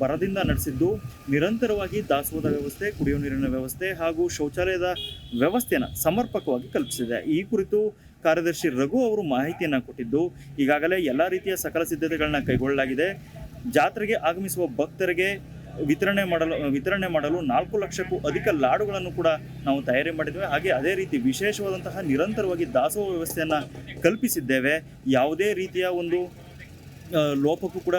ಬರದಿಂದ ನಡೆಸಿದ್ದು ನಿರಂತರವಾಗಿ ದಾಸೋಹದ ವ್ಯವಸ್ಥೆ ಕುಡಿಯುವ ನೀರಿನ ವ್ಯವಸ್ಥೆ ಹಾಗೂ ಶೌಚಾಲಯದ ವ್ಯವಸ್ಥೆಯನ್ನು ಸಮರ್ಪಕವಾಗಿ ಕಲ್ಪಿಸಿದೆ. ಈ ಕುರಿತು ಕಾರ್ಯದರ್ಶಿ ರಘು ಅವರು ಮಾಹಿತಿಯನ್ನು ಕೊಟ್ಟಿದ್ದು, ಈಗಾಗಲೇ ಎಲ್ಲ ರೀತಿಯ ಸಕಲ ಸಿದ್ಧತೆಗಳನ್ನ ಕೈಗೊಳ್ಳಲಾಗಿದೆ. ಜಾತ್ರೆಗೆ ಆಗಮಿಸುವ ಭಕ್ತರಿಗೆ ವಿತರಣೆ ಮಾಡಲು ವಿತರಣೆ ಮಾಡಲು ನಾಲ್ಕು ಲಕ್ಷಕ್ಕೂ ಅಧಿಕ ಲಾಡುಗಳನ್ನು ಕೂಡ ನಾವು ತಯಾರಿ ಮಾಡಿದ್ದೇವೆ. ಹಾಗೆ ಅದೇ ರೀತಿ ವಿಶೇಷವಾದಂತಹ ನಿರಂತರವಾಗಿ ದಾಸೋಹ ವ್ಯವಸ್ಥೆಯನ್ನು ಕಲ್ಪಿಸಿದ್ದೇವೆ. ಯಾವುದೇ ರೀತಿಯ ಒಂದು ಲೋಪಕ್ಕೂ ಕೂಡ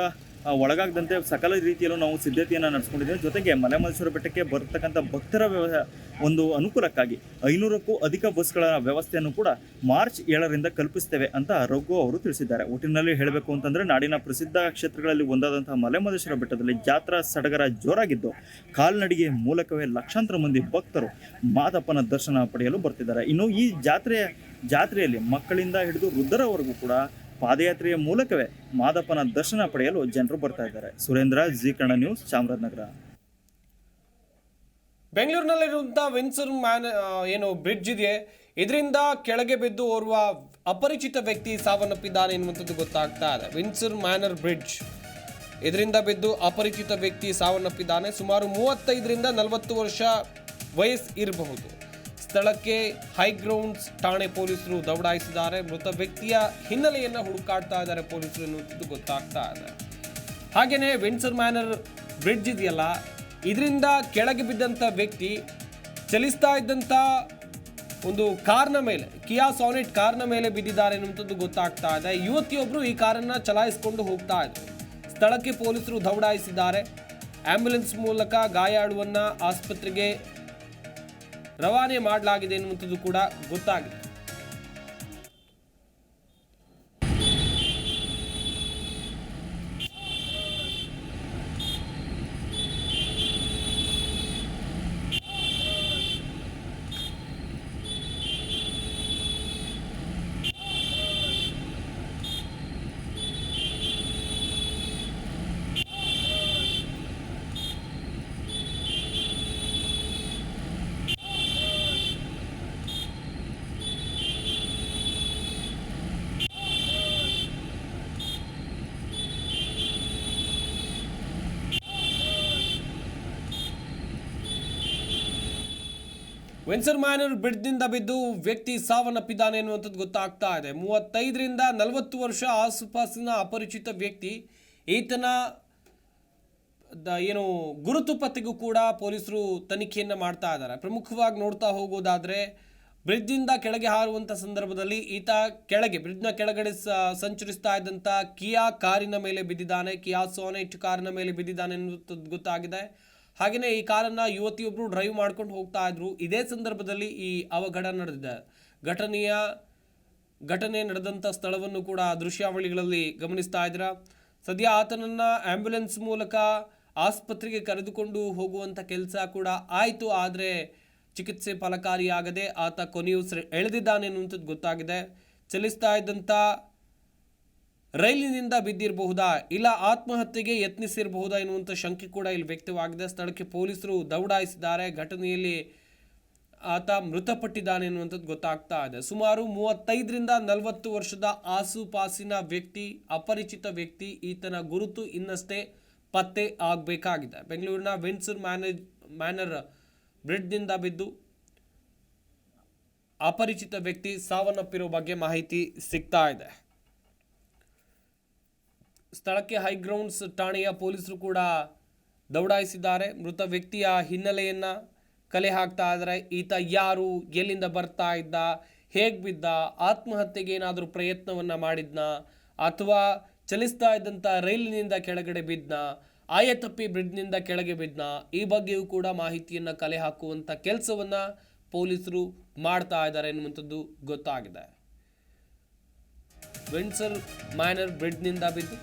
ಒಳಗಾಗದಂತೆ ಸಕಲ ರೀತಿಯಲ್ಲೂ ನಾವು ಸಿದ್ಧತೆಯನ್ನು ನಡೆಸ್ಕೊಂಡಿದ್ದೇವೆ. ಜೊತೆಗೆ ಮಲೆಮಹದೇಶ್ವರ ಬೆಟ್ಟಕ್ಕೆ ಬರ್ತಕ್ಕಂಥ ಭಕ್ತರ ವ್ಯವ ಒಂದು ಅನುಕೂಲಕ್ಕಾಗಿ ಐನೂರಕ್ಕೂ ಅಧಿಕ ಬಸ್ಗಳ ವ್ಯವಸ್ಥೆಯನ್ನು ಕೂಡ ಮಾರ್ಚ್ ಏಳರಿಂದ ಕಲ್ಪಿಸ್ತೇವೆ ಅಂತ ರಘು ಅವರು ತಿಳಿಸಿದ್ದಾರೆ. ಒಟ್ಟಿನಲ್ಲಿ ಹೇಳಬೇಕು ಅಂತಂದರೆ, ನಾಡಿನ ಪ್ರಸಿದ್ಧ ಕ್ಷೇತ್ರಗಳಲ್ಲಿ ಒಂದಾದಂತಹ ಮಲ್ಲೇಶ್ವರ ಬೆಟ್ಟದಲ್ಲಿ ಜಾತ್ರಾ ಸಡಗರ ಜೋರಾಗಿದ್ದು, ಕಾಲ್ನಡಿಗೆ ಮೂಲಕವೇ ಲಕ್ಷಾಂತರ ಮಂದಿ ಭಕ್ತರು ಮಾದಪ್ಪನ ದರ್ಶನ ಪಡೆಯಲು ಬರ್ತಿದ್ದಾರೆ. ಇನ್ನು ಈ ಜಾತ್ರೆಯ, ಜಾತ್ರೆಯಲ್ಲಿ ಮಕ್ಕಳಿಂದ ಹಿಡಿದು ವೃದ್ಧರವರೆಗೂ ಕೂಡ ಪಾದಯಾತ್ರೆಯ ಮೂಲಕವೇ ಮಾದಪ್ಪನ ದರ್ಶನ ಪಡೆಯಲು ಜನರು ಬರ್ತಾ ಇದ್ದಾರೆ. Surendra, Zee Kannada news, Chamarajanagar. ಬೆಂಗಳೂರಿನಲ್ಲಿರುವಂಥ Windsor man ಏನು ಬ್ರಿಡ್ಜ್ ಇದೆ. ಇದರಿಂದ ಕೆಳಗೆ ಬಿದ್ದು ಓರ್ವ ಅಪರಿಚಿತ ವ್ಯಕ್ತಿ ಸಾವನ್ನಪ್ಪಿದ್ದಾನೆ ಎನ್ನುವಂಥದ್ದು ಗೊತ್ತಾಗ್ತಾ ಇದೆ. Windsor Manor bridge. ಇದರಿಂದ ಬಿದ್ದು ಅಪರಿಚಿತ ವ್ಯಕ್ತಿ ಸಾವನ್ನಪ್ಪಿದ್ದಾನೆ. ಸುಮಾರು ಮೂವತ್ತೈದರಿಂದ ನಲವತ್ತು ವರ್ಷ ವಯಸ್ಸು ಇರಬಹುದು. ಸ್ಥಳಕ್ಕೆ ಹೈಗ್ರೌಂಡ್ಸ್ ಠಾಣೆ ಪೊಲೀಸರು ದೌಡಾಯಿಸಿದ್ದಾರೆ. ಮೃತ ವ್ಯಕ್ತಿಯ ಹಿನ್ನೆಲೆಯನ್ನು ಹುಡುಕಾಡ್ತಾ ಇದ್ದಾರೆ ಪೊಲೀಸರು ಎನ್ನುವಂಥದ್ದು ಗೊತ್ತಾಗ್ತಾ ಇದೆ. ಹಾಗೆಯೇ ವಿಂಡ್ಸರ್ ಮ್ಯಾನರ್ ಬ್ರಿಡ್ಜ್ ಇದೆಯಲ್ಲ, ಇದರಿಂದ ಕೆಳಗೆ ಬಿದ್ದಂಥ ವ್ಯಕ್ತಿ ಚಲಿಸ್ತಾ ಇದ್ದಂಥ ಒಂದು ಕಾರ್ನ ಮೇಲೆ, ಕಿಯಾ ಸಾನೆಟ್ ಕಾರ್ನ ಮೇಲೆ ಬಿದ್ದಿದ್ದಾರೆ ಎನ್ನುವಂಥದ್ದು ಗೊತ್ತಾಗ್ತಾ ಇದೆ. ಯುವತಿಯೊಬ್ಬರು ಈ ಕಾರನ್ನು ಚಲಾಯಿಸಿಕೊಂಡು ಹೋಗ್ತಾ ಇದ್ರು. ಸ್ಥಳಕ್ಕೆ ಪೊಲೀಸರು ದೌಡಾಯಿಸಿದ್ದಾರೆ. ಆಂಬ್ಯುಲೆನ್ಸ್ ಮೂಲಕ ಗಾಯಾಳುವನ್ನ ಆಸ್ಪತ್ರೆಗೆ ರವಾನೆ ಮಾಡಲಾಗಿದೆ ಎನ್ನುವಂಥದ್ದು ಕೂಡ ಗೊತ್ತಾಗಿದೆ. ವೆನ್ಸರ್ ಮ್ಯಾನರ್ ಬ್ರಿಡ್ಜ್ನಿಂದ ಬಿದ್ದು ವ್ಯಕ್ತಿ ಸಾವನ್ನಪ್ಪಿದ್ದಾನೆ ಎನ್ನುವಂಥದ್ದು ಗೊತ್ತಾಗ್ತಾ ಇದೆ. ಮೂವತ್ತೈದರಿಂದ ನಲವತ್ತು ವರ್ಷ ಆಸುಪಾಸಿನ ಅಪರಿಚಿತ ವ್ಯಕ್ತಿ, ಈತನ ಏನು ಗುರುತು ಪತ್ತೆಗೂ ಕೂಡ ಪೊಲೀಸರು ತನಿಖೆಯನ್ನು ಮಾಡ್ತಾ ಇದ್ದಾರೆ. ಪ್ರಮುಖವಾಗಿ ನೋಡ್ತಾ ಹೋಗೋದಾದರೆ ಬ್ರಿಡ್ಜಿಂದ ಕೆಳಗೆ ಹಾರುವಂಥ ಸಂದರ್ಭದಲ್ಲಿ ಈತ ಕೆಳಗೆ, ಬ್ರಿಡ್ಜ್ನ ಕೆಳಗಡೆ ಸಂಚರಿಸ್ತಾ ಇದ್ದಂಥ ಕಿಯಾ ಕಾರಿನ ಮೇಲೆ ಬಿದ್ದಿದ್ದಾನೆ. ಕಿಯಾ ಸೋನೆಟ್ ಕಾರಿನ ಮೇಲೆ ಬಿದ್ದಿದ್ದಾನೆ ಎನ್ನುವಂಥದ್ದು ಗೊತ್ತಾಗಿದೆ. ಹಾಗೆಯೇ ಈ ಕಾರನ್ನು ಯುವತಿಯೊಬ್ಬರು ಡ್ರೈವ್ ಮಾಡ್ಕೊಂಡು ಹೋಗ್ತಾ ಇದ್ರು. ಇದೇ ಸಂದರ್ಭದಲ್ಲಿ ಈ ಅವಘಡ ನಡೆದಿದೆ. ಘಟನೆಯ, ಘಟನೆ ನಡೆದಂಥ ಸ್ಥಳವನ್ನು ಕೂಡ ದೃಶ್ಯಾವಳಿಗಳಲ್ಲಿ ಗಮನಿಸ್ತಾ ಇದ್ದೀರಾ? ಸದ್ಯ ಆತನನ್ನ ಆಂಬ್ಯುಲೆನ್ಸ್ ಮೂಲಕ ಆಸ್ಪತ್ರೆಗೆ ಕರೆದುಕೊಂಡು ಹೋಗುವಂಥ ಕೆಲಸ ಕೂಡ ಆಯಿತು. ಆದರೆ ಚಿಕಿತ್ಸೆ ಫಲಕಾರಿಯಾಗದೆ ಆತ ಕೊನೆಯುಸಿರು ಎಳೆದಿದ್ದಾನೆ ಅನ್ನುವಂಥದ್ದು ಗೊತ್ತಾಗಿದೆ. ಚಲಿಸ್ತಾ ಇದ್ದಂಥ ರೈಲಿನಿಂದ ಬಿದ್ದಿರಬಹುದಾ? ಇಲ್ಲ ಆತ್ಮಹತ್ಯೆಗೆ ಯತ್ನಿಸಿರಬಹುದಾ ಎನ್ನುವಂಥ ಶಂಕೆ ಕೂಡ ಇಲ್ಲಿ ವ್ಯಕ್ತವಾಗಿದೆ. ಸ್ಥಳಕ್ಕೆ ಪೊಲೀಸರು ದೌಡಾಯಿಸಿದ್ದಾರೆ. ಘಟನೆಯಲ್ಲಿ ಆತ ಮೃತಪಟ್ಟಿದ್ದಾನೆ ಎನ್ನುವಂಥದ್ದು ಗೊತ್ತಾಗ್ತಾ ಇದೆ. ಸುಮಾರು ಮೂವತ್ತೈದರಿಂದ ನಲವತ್ತು ವರ್ಷದ ಆಸುಪಾಸಿನ ವ್ಯಕ್ತಿ, ಅಪರಿಚಿತ ವ್ಯಕ್ತಿ, ಈತನ ಗುರುತು ಇನ್ನಷ್ಟೇ ಪತ್ತೆ ಆಗಬೇಕಾಗಿದೆ. ಬೆಂಗಳೂರಿನ ವಿಂಡ್ಸರ್ ಮ್ಯಾನೇಜ್, ಮ್ಯಾನರ್ ಬ್ರಿಡ್ಜ್ನಿಂದ ಬಿದ್ದು ಅಪರಿಚಿತ ವ್ಯಕ್ತಿ ಸಾವನ್ನಪ್ಪಿರೋ ಬಗ್ಗೆ ಮಾಹಿತಿ ಸಿಗ್ತಾ ಇದೆ. ಸ್ಥಳಕ್ಕೆ ಹೈಗ್ರೌಂಡ್ಸ್ ಠಾಣೆಯ ಪೊಲೀಸರು ಕೂಡ ದೌಡಾಯಿಸಿದ್ದಾರೆ. ಮೃತ ವ್ಯಕ್ತಿಯ ಹಿನ್ನೆಲೆಯನ್ನು ಕಲೆ ಹಾಕ್ತಾ ಇದ್ದಾರೆ. ಈತ ಯಾರು, ಎಲ್ಲಿಂದ ಬರ್ತಾ ಇದ್ದ, ಹೇಗೆ ಬಿದ್ದ, ಆತ್ಮಹತ್ಯೆಗೆ ಏನಾದರೂ ಪ್ರಯತ್ನವನ್ನು ಮಾಡಿದ್ನ, ಅಥವಾ ಚಲಿಸ್ತಾ ಇದ್ದಂಥ ರೈಲಿನಿಂದ ಕೆಳಗಡೆ ಬಿದ್ದ ಆಯತಪ್ಪಿ ಬ್ರಿಡ್ಜ್ನಿಂದ ಕೆಳಗೆ ಬಿದ್ದ ಈ ಬಗ್ಗೆಯೂ ಕೂಡ ಮಾಹಿತಿಯನ್ನು ಕಲೆ ಹಾಕುವಂಥ ಕೆಲಸವನ್ನು ಪೊಲೀಸರು ಮಾಡ್ತಾ ಇದ್ದಾರೆ ಎನ್ನುವಂಥದ್ದು ಗೊತ್ತಾಗಿದೆ. ವಿಂಡ್ಸರ್ ಮೈನರ್ ಬ್ರಿಡ್ಜ್ನಿಂದ ಬಿದ್ದು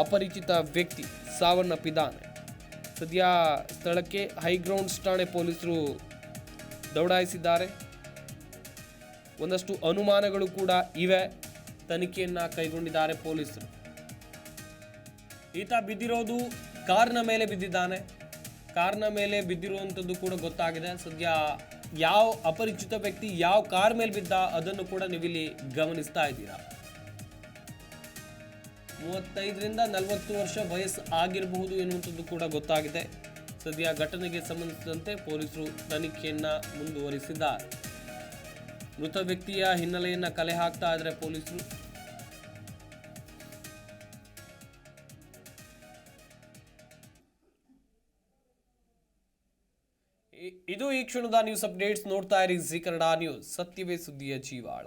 ಅಪರಿಚಿತ ವ್ಯಕ್ತಿ ಸಾವನ್ನಪ್ಪಿದ್ದಾನೆ. ಸದ್ಯ ಸ್ಥಳಕ್ಕೆ ಹೈಗ್ರೌಂಡ್ಸ್ ಠಾಣೆ ಪೊಲೀಸರು ದೌಡಾಯಿಸಿದ್ದಾರೆ. ಒಂದಷ್ಟು ಅನುಮಾನಗಳು ಕೂಡ ಇವೆ. ತನಿಖೆಯನ್ನು ಕೈಗೊಂಡಿದ್ದಾರೆ ಪೊಲೀಸರು. ಈತ ಬಿದ್ದಿರೋದು ಕಾರ್ನ ಮೇಲೆ ಬಿದ್ದಿದ್ದಾನೆ. ಕಾರ್ನ ಮೇಲೆ ಬಿದ್ದಿರುವಂಥದ್ದು ಕೂಡ ಗೊತ್ತಾಗಿದೆ. ಸದ್ಯ ಯಾವ ಅಪರಿಚಿತ ವ್ಯಕ್ತಿ ಯಾವ ಕಾರ್ ಮೇಲೆ ಬಿದ್ದ ಅದನ್ನು ಕೂಡ ನೀವಿಲ್ಲಿ ಗಮನಿಸ್ತಾ ಇದ್ದೀರಾ? ಮೂವತ್ತೈದರಿಂದ ನಲವತ್ತು ವರ್ಷ ವಯಸ್ಸು ಆಗಿರಬಹುದು ಎನ್ನುವಂಥದ್ದು ಕೂಡ ಗೊತ್ತಾಗಿದೆ. ಸದ್ಯ ಘಟನೆಗೆ ಸಂಬಂಧಿಸಿದಂತೆ ಪೊಲೀಸರು ತನಿಖೆಯನ್ನು ಮುಂದುವರಿಸಿದ್ದಾರೆ. ಮೃತ ವ್ಯಕ್ತಿಯ ಹಿನ್ನೆಲೆಯನ್ನು ಕಲೆ ಹಾಕ್ತಾ ಇದ್ದಾರೆ ಪೊಲೀಸರು. ಇದು ಈ ಕ್ಷಣದ ನ್ಯೂಸ್ ಅಪ್ಡೇಟ್ಸ್ ನೋಡ್ತಾ ಇರಿ. G Kannada news. ಸತ್ಯವೇ ಸುದ್ದಿಯ ಜೀವಾಳ.